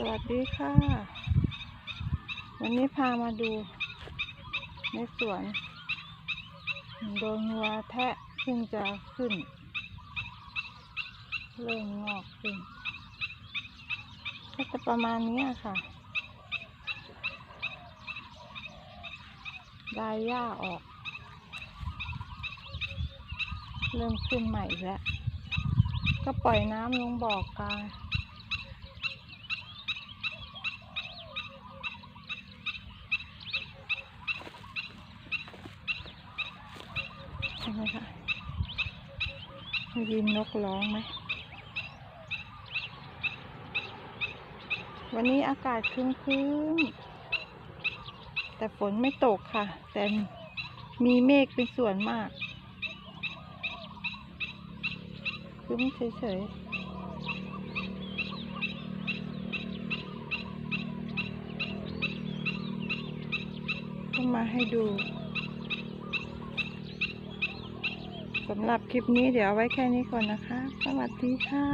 สวัสดีค่ะ วันนี้พามาดู ในสวน โดนวัวแทะเพิ่งจะขึ้น เริ่มงอกขึ้น ก็จะประมาณนี้ค่ะ ได้หญ้าออก เริ่มขึ้นใหม่แล้ว ก็ปล่อยน้ำลงบ่อกลาง ช่ไหมคะยินนกร้องไหม วันนี้อากาศครึ้มๆแต่ฝนไม่ตกค่ะ แต่มีเมฆเป็นส่วนมากครึ้มเฉยๆก็มาให้ดู สำหรับคลิปนี้เดี๋ยวเอาไว้แค่นี้ก่อนนะคะ สวัสดีค่ะ